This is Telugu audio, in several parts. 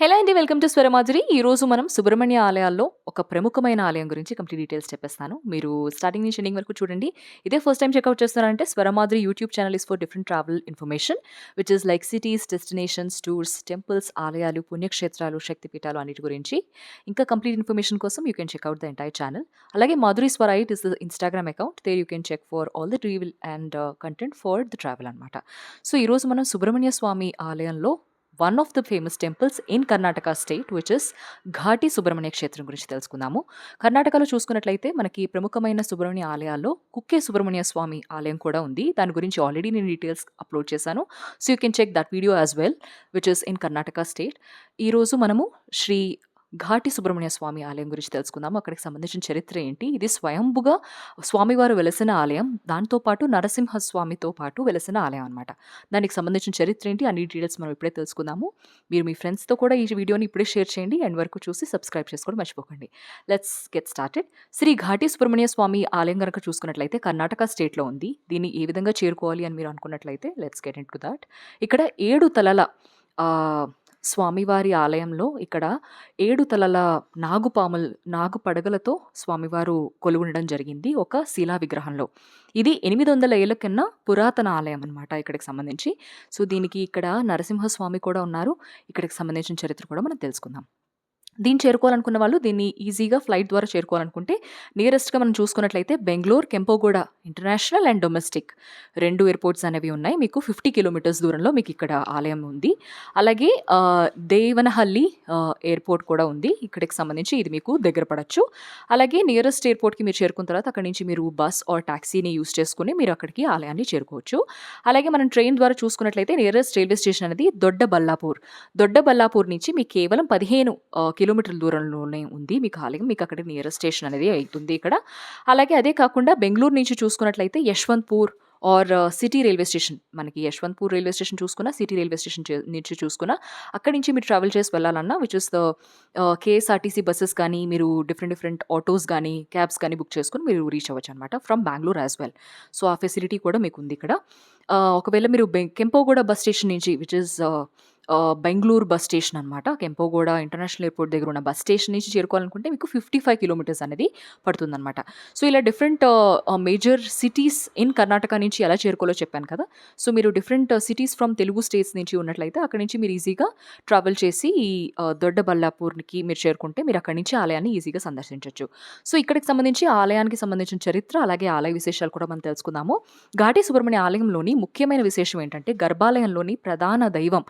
హలో అండి వెల్కమ్ టు స్వరమాధురి. ఈ రోజు మనం సుబ్రహ్మణ్య ఆలయాల్లో ఒక ప్రముఖమైన ఆలయం గురించి కంప్లీట్ డీటెయిల్స్ చెప్పేస్తాను. మీరు స్టార్టింగ్ నుంచి ఎండింగ్ వరకు చూడండి. ఇదే ఫస్ట్ టైం చెక్అవుట్ చేస్తున్నారంటే Swaramadhuri YouTube channel is for different travel information which is like cities destinations tours temples ఆలయాలు పుణ్యక్షేత్రాలు శక్తిపీఠాలు అన్నిటి గురించి. ఇంకా కంప్లీట్ ఇన్ఫర్మేషన్ కోసం you can check out the entire channel అలాగే Madhuri Swarite is the Instagram account there you can check for all the travel and content for the travel అనమాట సో ఈరోజు మనం సుబ్రహ్మణ్య స్వామి ఆలయంలో one of the famous temples in Karnataka state which is Ghati Subrahmanya క్షేత్రం గురించి తెలుసుకుందాము. కర్ణాటకలో చూసుకున్నట్లయితే మనకి ప్రముఖమైన సుబ్రహ్మణ్య ఆలయాల్లో కుక్కే సుబ్రహ్మణ్య స్వామి ఆలయం కూడా ఉంది. దాని గురించి ఆల్రెడీ నేను డీటెయిల్స్ అప్లోడ్ చేశాను. So you can check that video as well which is in Karnataka state. ఈరోజు మనము శ్రీ ఘాటి సుబ్రహ్మణ్య స్వామి ఆలయం గురించి తెలుసుకుందాము అక్కడికి సంబంధించిన చరిత్ర ఏంటి? ఇది స్వయంభుగా స్వామివారు వెలసిన ఆలయం. దాంతోపాటు నరసింహస్వామితో పాటు వెలసిన ఆలయం అనమాట దానికి సంబంధించిన చరిత్ర ఏంటి? అన్ని డీటెయిల్స్ మనం ఇప్పుడే తెలుసుకుందాము. మీరు మీ ఫ్రెండ్స్తో కూడా ఈ వీడియోని ఇప్పుడే షేర్ చేయండి. అండ్ వరకు చూసి సబ్స్క్రైబ్ చేసుకోవడం మర్చిపోకండి. Let's get started. Sri Ghati Subrahmanya Swamy ఆలయం కనుక చూసుకున్నట్లయితే కర్ణాటక స్టేట్లో ఉంది. దీన్ని ఏ విధంగా చేరుకోవాలి అని మీరు అనుకున్నట్లయితే let's get into that. ఇక్కడ ఏడు తలల స్వామివారి ఆలయంలో ఇక్కడ ఏడు తలల నాగుపాములు నాగు పడగలతో స్వామివారు కొలువుండడం జరిగింది ఒక శిలా విగ్రహంలో. ఇది ఎనిమిది వందల ఏళ్ళ కన్నా పురాతన ఆలయం అనమాట ఇక్కడికి సంబంధించి. సో దీనికి ఇక్కడ నరసింహస్వామి కూడా ఉన్నారు. ఇక్కడికి సంబంధించిన చరిత్ర కూడా మనం తెలుసుకుందాం. దీన్ని చేరుకోవాలనుకున్న వాళ్ళు దీన్ని ఈజీగా ఫ్లైట్ ద్వారా చేరుకోవాలనుకుంటే నియరెస్ట్గా మనం చూసుకున్నట్లయితే Bengaluru Kempegowda international and domestic రెండు ఎయిర్పోర్ట్స్ అనేవి ఉన్నాయి. మీకు ఫిఫ్టీ కిలోమీటర్స్ దూరంలో మీకు ఇక్కడ ఆలయం ఉంది. అలాగే దేవనహల్లి ఎయిర్పోర్ట్ కూడా ఉంది. ఇక్కడికి సంబంధించి ఇది మీకు దగ్గర పడచ్చు. అలాగే నియరెస్ట్ ఎయిర్పోర్ట్కి మీరు చేరుకున్న తర్వాత అక్కడి నుంచి మీరు బస్ ఆర్ ట్యాక్సీని యూస్ చేసుకుని మీరు అక్కడికి ఆలయాన్ని చేరుకోవచ్చు. అలాగే మనం ట్రైన్ ద్వారా చూసుకున్నట్లయితే నియరెస్ట్ రైల్వే స్టేషన్ అనేది దొడ్డ బల్లాపూర్ దొడ్డ బల్లాపూర్ నుంచి మీకు కేవలం పదిహేను కిలోమీటర్ల దూరంలోనే ఉంది. మీకు ఆలయం మీకు అక్కడ నియరెస్ట్ స్టేషన్ అనేది అవుతుంది ఇక్కడ. అలాగే అదే కాకుండా బెంగళూరు నుంచి చూసుకున్నట్లయితే Yeshwantpur or city railway station. మనకి యశ్వంత్పూర్ రైల్వే స్టేషన్ చూసుకున్నా సిటీ రైల్వే స్టేషన్ నుంచి చూసుకున్నా అక్కడి నుంచి మీరు ట్రావెల్ చేసి వెళ్ళాలన్నా which is the KSRTC buses కానీ మీరు డిఫరెంట్ డిఫరెంట్ ఆటోస్ కానీ క్యాబ్స్ కానీ బుక్ చేసుకుని మీరు రీచ్ అవ్వచ్చు అనమాట from Bengaluru as well so ఆ ఫెసిలిటీ కూడా మీకు ఉంది ఇక్కడ ఒకవేళ మీరు బెం కెంపోగూడ బస్ స్టేషన్ నుంచి which is Bengaluru bus station అనమాట కెంపోగూడ ఇంటర్నేషనల్ ఎయిర్పోర్ట్ దగ్గర ఉన్న బస్ స్టేషన్ నుంచి చేరుకోవాలనుకుంటే మీకు ఫిఫ్టీ ఫైవ్ కిలోమీటర్స్ అనేది పడుతుందన్నమాట. సో ఇలా different major cities in Karnataka నుంచి ఎలా చేరుకోవాలో చెప్పాను కదా. సో మీరు different cities from Telugu states నుంచి ఉన్నట్లయితే అక్కడి నుంచి మీరు ఈజీగా ట్రావెల్ చేసి ఈ దొడ్డ దొడ్డబల్లాపూర్కి మీరు చేరుకుంటే మీరు అక్కడి నుంచి ఆలయాన్ని ఈజీగా సందర్శించవచ్చు సో ఇక్కడికి సంబంధించి ఆలయానికి సంబంధించిన చరిత్ర అలాగే ఆలయ విశేషాలు కూడా మనం తెలుసుకుందాము. ఘాటి సుబ్రహ్మణ్య ఆలయంలోని ముఖ్యమైన విశేషం ఏంటంటే గర్భాలయంలోని ప్రధాన దైవం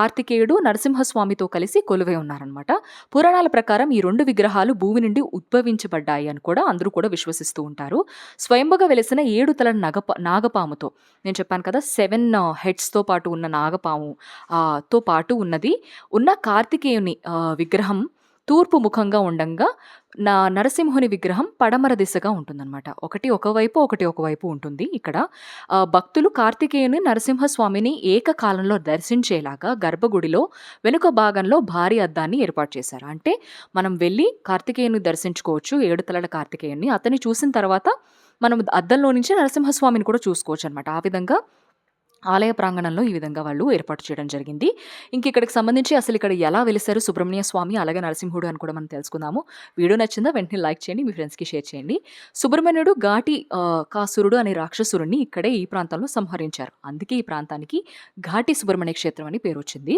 కార్తికేయుడు నరసింహస్వామితో కలిసి కొలువై ఉన్నారనమాట పురాణాల ప్రకారం ఈ రెండు విగ్రహాలు భూమి నుండి ఉద్భవించబడ్డాయి అని కూడా అందరూ కూడా విశ్వసిస్తూ ఉంటారు. స్వయంభుగా వెలిసిన ఏడు తల నగప నాగపాముతో నేను చెప్పాను కదా సెవెన్ హెడ్స్తో పాటు ఉన్న నాగపాము తో పాటు ఉన్నది. ఉన్న కార్తికేయుని విగ్రహం తూర్పు ముఖంగా ఉండంగా నా నరసింహుని విగ్రహం పడమర దిశగా ఉంటుందన్నమాట. ఒకటి ఒకవైపు ఒకటి ఒకవైపు ఉంటుంది. ఇక్కడ భక్తులు కార్తికేయుని నరసింహస్వామిని ఏకకాలంలో దర్శించేలాగా గర్భగుడిలో వెనుక భాగంలో భారీ అద్దాన్ని ఏర్పాటు చేశారు. అంటే మనం వెళ్ళి కార్తికేయుని దర్శించుకోవచ్చు ఏడు తలల కార్తికేయుని. అతన్ని చూసిన తర్వాత మనం అద్దంలో నుంచి నరసింహస్వామిని కూడా చూసుకోవచ్చు అనమాట ఆ విధంగా ఆలయ ప్రాంగణంలో ఈ విధంగా వాళ్ళు ఏర్పాటు చేయడం జరిగింది. ఇంక ఇక్కడికి సంబంధించి అసలు ఇక్కడ ఎలా వెలిసారు సుబ్రహ్మణ్య స్వామి అలాగే నరసింహుడు అని కూడా మనం తెలుసుకుందాము. వీడియో నచ్చిందా వెంటనే లైక్ చేయండి మీ ఫ్రెండ్స్కి షేర్ చేయండి. సుబ్రహ్మణ్యుడు ఘాటి కాసురుడు అనే రాక్షసురుణ్ణి ఇక్కడే ఈ ప్రాంతంలో సంహరించారు. అందుకే ఈ ప్రాంతానికి ఘాటి సుబ్రహ్మణ్య క్షేత్రం అని పేరు వచ్చింది.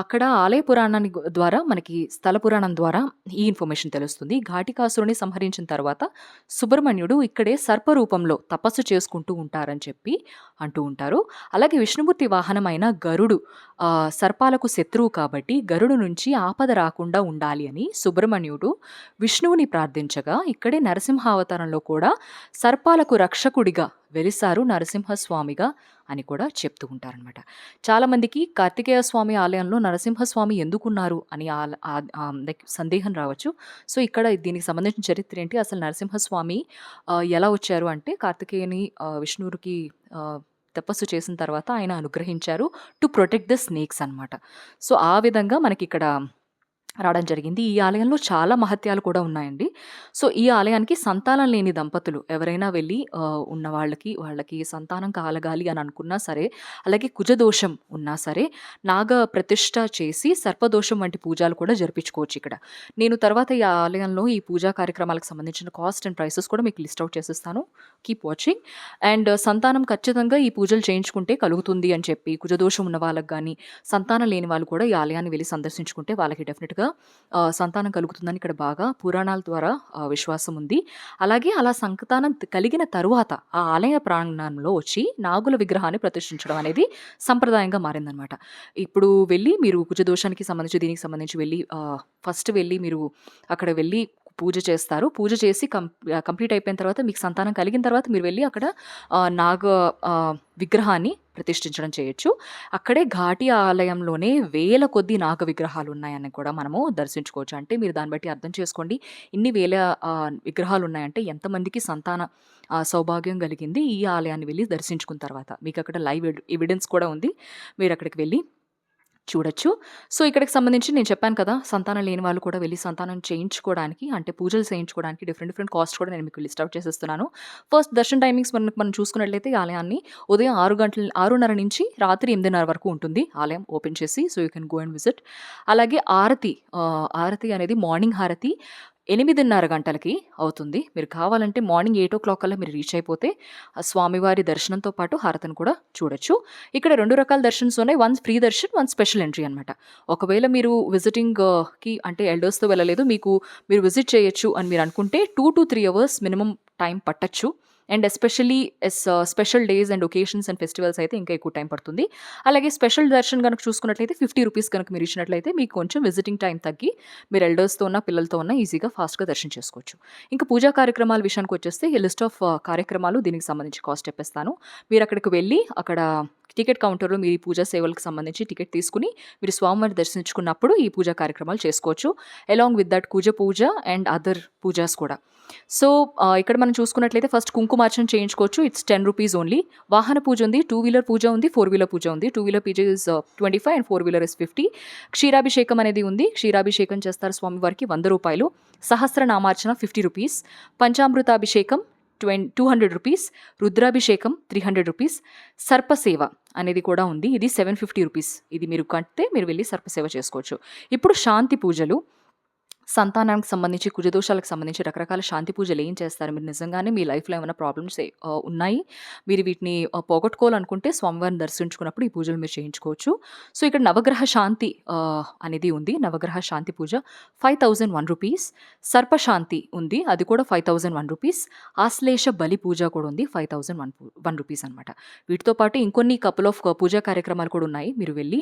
అక్కడ ఆలయ పురాణాన్ని ద్వారా మనకి స్థల పురాణం ద్వారా ఈ ఇన్ఫర్మేషన్ తెలుస్తుంది. ఘాటి కాసురుని సంహరించిన తర్వాత సుబ్రహ్మణ్యుడు ఇక్కడే సర్పరూపంలో తపస్సు చేసుకుంటూ ఉంటారని చెప్పి అంటూ ఉంటారు. అలాగే విష్ణుమూర్తి వాహనమైన గరుడు సర్పాలకు శత్రువు కాబట్టి గరుడు నుంచి ఆపద రాకుండా ఉండాలి అని సుబ్రహ్మణ్యుడు విష్ణువుని ప్రార్థించగా ఇక్కడే నరసింహావతారంలో కూడా సర్పాలకు రక్షకుడిగా వెలిసారు నరసింహస్వామిగా అని కూడా చెప్తూ ఉంటారనమాట చాలామందికి కార్తికేయ స్వామి ఆలయంలో నరసింహస్వామి ఎందుకున్నారు అని ఆ- సందేహం రావచ్చు. సో ఇక్కడ దీనికి సంబంధించిన చరిత్ర ఏంటి? అసలు నరసింహస్వామి ఎలా వచ్చారు అంటే కార్తికేయుని విష్ణువుకి తపస్సు చేసిన తర్వాత ఆయన అనుగ్రహించారు టు ప్రొటెక్ట్ ద స్నేక్స్ అన్నమాట. సో ఆ విధంగా మనకి ఇక్కడ రావడం జరిగింది. ఈ ఆలయంలో చాలా మహత్యాలు కూడా ఉన్నాయండి. సో, ఈ ఆలయానికి సంతానం లేని దంపతులు ఎవరైనా వెళ్ళి ఉన్న వాళ్ళకి, వాళ్ళకి సంతానం కలగాలి అని అనుకున్నా సరే, అలాగే కుజదోషం ఉన్నా సరే, నాగ ప్రతిష్ట చేసి సర్పదోషం వంటి పూజలు కూడా జరిపించుకోవచ్చు ఇక్కడ. నేను తర్వాత ఈ ఆలయంలో ఈ పూజా కార్యక్రమాలకు సంబంధించిన కాస్ట్ అండ్ ప్రైసెస్ కూడా మీకు లిస్ట్ అవుట్ చేసేస్తాను. Keep watching. అండ్ సంతానం ఖచ్చితంగా ఈ పూజలు చేయించుకుంటే కలుగుతుంది అని చెప్పి, కుజదోషం ఉన్న వాళ్ళకి కానీ సంతానం లేని వాళ్ళు కూడా ఈ ఆలయాన్ని వెళ్ళి సందర్శించుకుంటే వాళ్ళకి డెఫినెట్గా ఆహ్, సంతానం కలుగుతుందని ఇక్కడ బాగా పురాణాల ద్వారా విశ్వాసం ఉంది. అలాగే అలా సంతానం కలిగిన తరువాత ఆ ఆలయ ప్రాంగణంలో వచ్చి నాగుల విగ్రహాన్ని ప్రతిష్ఠించడం అనేది సంప్రదాయంగా మారిందనమాట. ఇప్పుడు వెళ్ళి మీరు కుజదోషానికి సంబంధించి, దీనికి సంబంధించి వెళ్ళి ఫస్ట్ వెళ్ళి మీరు అక్కడ వెళ్ళి పూజ చేస్తారు. పూజ చేసి కం కంప్లీట్ అయిపోయిన తర్వాత మీకు సంతానం కలిగిన తర్వాత మీరు వెళ్ళి అక్కడ నాగ విగ్రహాన్ని ప్రతిష్ఠించడం చేయొచ్చు. అక్కడే ఘాటి ఆలయంలోనే వేల కొద్ది నాగ విగ్రహాలు ఉన్నాయని కూడా మనము దర్శించుకోవచ్చు. అంటే మీరు దాన్ని బట్టి అర్థం చేసుకోండి. ఇన్ని వేల విగ్రహాలు ఉన్నాయంటే ఎంతమందికి సంతాన సౌభాగ్యం కలిగింది ఈ ఆలయాన్ని వెళ్ళి దర్శించుకున్న తర్వాత. మీకు అక్కడ లైవ్ ఎవిడెన్స్ కూడా ఉంది. మీరు అక్కడికి వెళ్ళి చూడొచ్చు. సో, ఇక్కడికి సంబంధించి నేను చెప్పాను కదా! సంతానం లేని వాళ్ళు కూడా వెళ్ళి సంతానం చేయించుకోవడానికి అంటే పూజలు చేయించుకోవడానికి డిఫరెంట్ డిఫరెంట్ కాస్ట్ కూడా నేను మీకు లిస్ట్ అవుట్ చేసేస్తున్నాను. ఫస్ట్ దర్శన టైమింగ్స్ మనకు మనం చూసుకున్నట్లయితే ఆలయాన్ని ఉదయం ఆరు గంటల 6:30 నుంచి రాత్రి 8:30 వరకు ఉంటుంది ఆలయం ఓపెన్ చేసి. So, you can go and visit. అలాగే ఆరతి ఆరతి అనేది మార్నింగ్ హారతి 8:30 గంటలకి అవుతుంది. మీరు కావాలంటే మార్నింగ్ 8:00 కల్లా మీరు రీచ్ అయిపోతే ఆ స్వామివారి దర్శనంతో పాటు హారతిని కూడా చూడొచ్చు. ఇక్కడ రెండు రకాల దర్శన్స్ ఉన్నాయి. One free darshan, one special entry అనమాట. ఒకవేళ మీరు విజిటింగ్‌కి అంటే ఎల్డర్స్‌తో వెళ్ళలేదు. మీకు మీరు విజిట్ చేయొచ్చు అని మీరు అనుకుంటే 2-3 అవర్స్ మినిమమ్ టైం పట్టొచ్చు. And especially yes special days and occasions and festivals అయితే ఇంకా ఎక్కువ టైం పడుతుంది. అలాగే స్పెషల్ దర్శన్ కనుక చూసుకున్నట్లయితే ఫిఫ్టీ రూపీస్ కనుక మీరు ఇచ్చినట్లయితే మీకు కొంచెం విజిటింగ్ టైం తగ్గి మీరు ఎల్డర్స్‌తో ఉన్న, పిల్లలతో ఉన్న ఈజీగా ఫాస్ట్‌గా దర్శనం చేసుకోవచ్చు. ఇంకా పూజా కార్యక్రమాల విషయానికి వచ్చేస్తే ఈ లిస్ట్ ఆఫ్ కార్యక్రమాలు దీనికి సంబంధించి కాస్ట్ చెప్పేస్తాను. మీరు అక్కడికి వెళ్ళి అక్కడ టికెట్ కౌంటర్‌లో మీరు ఈ పూజా సేవలకు సంబంధించి టికెట్ తీసుకొని మీరు స్వామివారిని దర్శించుకున్నప్పుడు ఈ పూజా కార్యక్రమాలు చేసుకోవచ్చు. Along with that Kuja puja and other pujas కూడా. సో, ఇక్కడ మనం చూసుకున్నట్లయితే ఫస్ట్ కుంకుమార్చన చేయించుకోవచ్చు. It's ten rupees only. వాహన పూజ ఉంది. టూ వీలర్ పూజ ఉంది. ఫోర్ వీలర్ పూజ ఉంది. Two wheeler puja is 25 and four wheeler is fifty క్షీరాభిషేకం అనేది ఉంది. క్షీరాభిషేకం చేస్తారు స్వామివారికి రూ. 100. సహస్రనామార్చన ఫిఫ్టీ రూపీస్ పంచామృతాభిషేకం ట్వెన్ రూ. 200. రుద్రాభిషేకం త్రీ హండ్రెడ్ రూపీస్ సర్పసేవ అనేది కూడా ఉంది. ఇది సెవెన్ ఫిఫ్టీ రూపీస్ ఇది మీరు కడితే మీరు వెళ్ళి సర్పసేవ చేసుకోవచ్చు. ఇప్పుడు శాంతి పూజలు సంతానానికి సంబంధించి, కుజదోషాలకు సంబంధించి రకరకాల శాంతి పూజలు ఏం చేస్తారు? మీరు నిజంగానే మీ లైఫ్‌లో ఏమైనా ప్రాబ్లమ్స్ ఉన్నాయి. మీరు వీటిని ఆహ్, పోగొట్టుకోవాలనుకుంటే స్వామివారిని దర్శించుకున్నప్పుడు ఈ పూజలు మీరు చేయించుకోవచ్చు. సో, ఇక్కడ నవగ్రహ శాంతి అనేది ఉంది. నవగ్రహ శాంతి పూజ ఫైవ్ థౌజండ్ వన్ రూపీస్ సర్పశాంతి ఉంది. అది కూడా ఫైవ్ థౌసండ్ వన్ రూపీస్ ఆశ్లేష బలి పూజ కూడా ఉంది. Five thousand one one rupees అనమాట. వీటితో పాటు ఇంకొన్ని కపుల్ ఆఫ్ పూజా కార్యక్రమాలు కూడా ఉన్నాయి. మీరు వెళ్ళి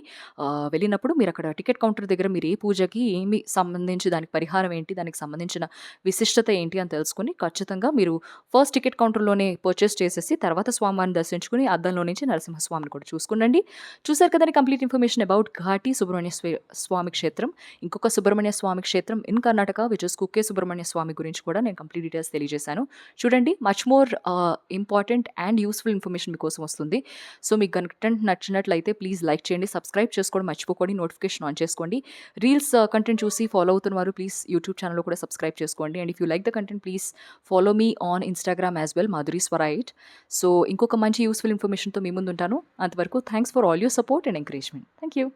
వెళ్ళినప్పుడు మీరు అక్కడ టికెట్ కౌంటర్ దగ్గర మీరు ఏ పూజకి ఏమి సంబంధించి దానికి పరిహారం ఏంటి? దానికి సంబంధించిన విశిష్టత ఏంటి? అని తెలుసుకొని ఖచ్చితంగా మీరు ఫస్ట్ టికెట్ కౌంటర్‌లోనే పర్చేస్ చేసేసి తర్వాత స్వామివారిని దర్శించుకుని అద్దంలో నుంచి నరసింహస్వామిని కూడా చూసుకునండి. చూసారు కదండి complete information about Ghati Subrahmanya Swamy క్షేత్రం. ఇంకొక సుబ్రహ్మణ్య స్వామి క్షేత్రం in Karnataka which is Kukke Subrahmanya Swamy గురించి కూడా నేను కంప్లీట్ డీటెయిల్స్ తెలియజేశాను. చూడండి much more important and useful information మీకోసం వస్తుంది. సో, మీకు కంటెంట్ నచ్చినట్లయితే ప్లీజ్ లైక్ చేయండి. సబ్స్క్రైబ్ చేసుకోవడం మర్చిపోకండి. నోటిఫికేషన్ ఆన్ చేసుకోండి. రీల్స్ కంటెంట్ uh, చూసి ఫాలో అవుతున్న వారు ప్లీజ్ యూట్యూబ్ ఛానల్లో కూడా సబ్స్క్రైబ్ చేసుకోండి. And if you like the content please follow me on Instagram as well Madhuri Swarite so, ఇంకొక మంచి యూస్ఫుల్ ఇన్ఫర్మేషన్‌తో మీ ముందుంటాను. అంతవరకు thanks for all your support and encouragement. Thank you.